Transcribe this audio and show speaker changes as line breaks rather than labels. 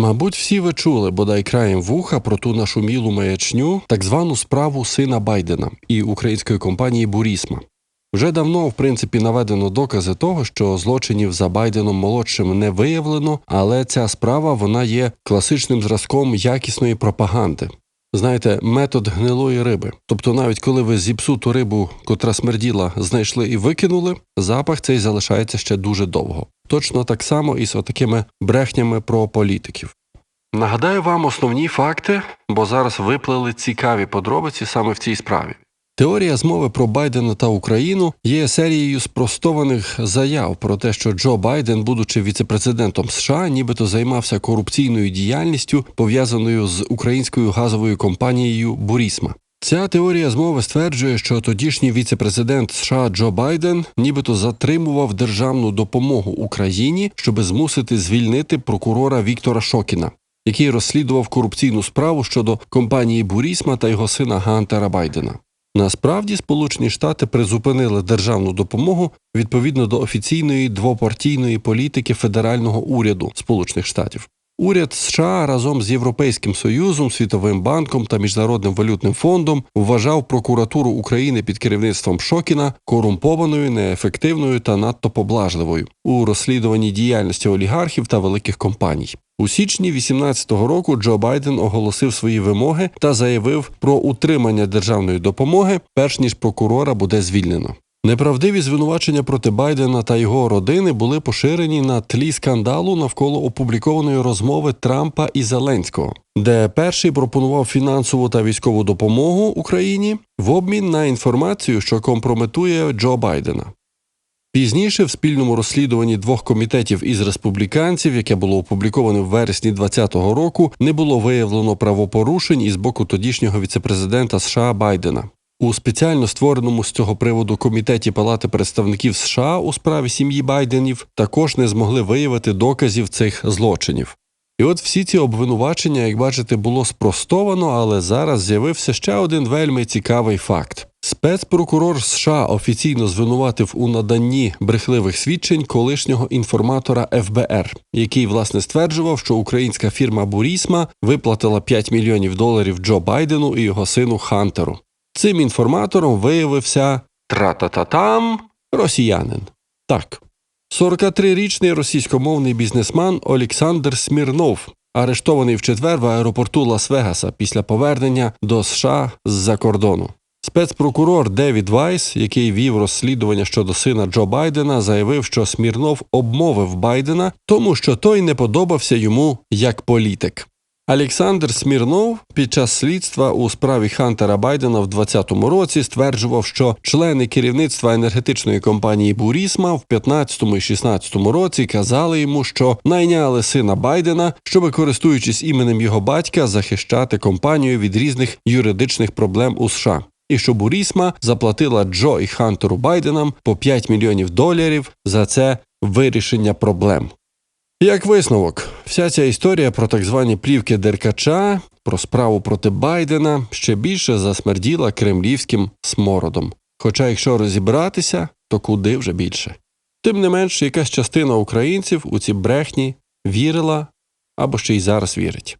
Мабуть, всі ви чули, бодай краєм вуха про ту нашу мілу маячню, так звану справу сина Байдена і української компанії Бурісма. Вже давно, в принципі, наведено докази того, що злочинів за Байденом молодшим не виявлено, але ця справа вона є класичним зразком якісної пропаганди. Знаєте, метод гнилої риби. Тобто, навіть коли ви зіпсуту рибу, котра смерділа, знайшли і викинули, запах цей залишається ще дуже довго. Точно так само і з отакими брехнями про політиків. Нагадаю вам основні факти, бо зараз виплили цікаві подробиці саме в цій справі. Теорія змови про Байдена та Україну є серією спростованих заяв про те, що Джо Байден, будучи віцепрезидентом США, нібито займався корупційною діяльністю, пов'язаною з українською газовою компанією Бурісма. Ця теорія змови стверджує, що тодішній віцепрезидент США Джо Байден нібито затримував державну допомогу Україні, щоби змусити звільнити прокурора Віктора Шокіна, який розслідував корупційну справу щодо компанії Бурісма та його сина Гантера Байдена. Насправді Сполучені Штати призупинили державну допомогу відповідно до офіційної двопартійної політики федерального уряду Сполучених Штатів. Уряд США разом з Європейським Союзом, Світовим банком та Міжнародним валютним фондом вважав прокуратуру України під керівництвом Шокіна корумпованою, неефективною та надто поблажливою у розслідуванні діяльності олігархів та великих компаній. У січні 18-го року Джо Байден оголосив свої вимоги та заявив про утримання державної допомоги, перш ніж прокурора буде звільнено. Неправдиві звинувачення проти Байдена та його родини були поширені на тлі скандалу навколо опублікованої розмови Трампа і Зеленського, де перший пропонував фінансову та військову допомогу Україні в обмін на інформацію, що компрометує Джо Байдена. Пізніше в спільному розслідуванні двох комітетів із республіканців, яке було опубліковане в вересні 2020 року, не було виявлено правопорушень із боку тодішнього віцепрезидента США Байдена. У спеціально створеному з цього приводу комітеті Палати представників США у справі сім'ї Байденів також не змогли виявити доказів цих злочинів. І от всі ці обвинувачення, як бачите, було спростовано, але зараз з'явився ще один вельми цікавий факт. Спецпрокурор США офіційно звинуватив у наданні брехливих свідчень колишнього інформатора ФБР, який власне стверджував, що українська фірма Бурісма виплатила 5 мільйонів доларів Джо Байдену і його сину Хантеру. Цим інформатором виявився тра-та-та-там росіянин. Так, 43-річний російськомовний бізнесман Олександр Смірнов, арештований в четвер в аеропорту Лас-Вегаса після повернення до США з-за кордону. Спецпрокурор Девід Вайс, який вів розслідування щодо сина Джо Байдена, заявив, що Смірнов обмовив Байдена, тому що той не подобався йому як політик. Олександр Смірнов під час слідства у справі Хантера Байдена в 2020 році стверджував, що члени керівництва енергетичної компанії Бурісма в 2015 і 2016 році казали йому, що найняли сина Байдена, щоб, користуючись іменем його батька, захищати компанію від різних юридичних проблем у США. І що Бурісма заплатила Джо і Хантеру Байденам по 5 мільйонів доларів за це вирішення проблем. Як висновок, вся ця історія про так звані плівки Деркача, про справу проти Байдена ще більше засмерділа кремлівським смородом. Хоча, якщо розібратися, то куди вже більше. Тим не менш, якась частина українців у ці брехні вірила або ще й зараз вірить.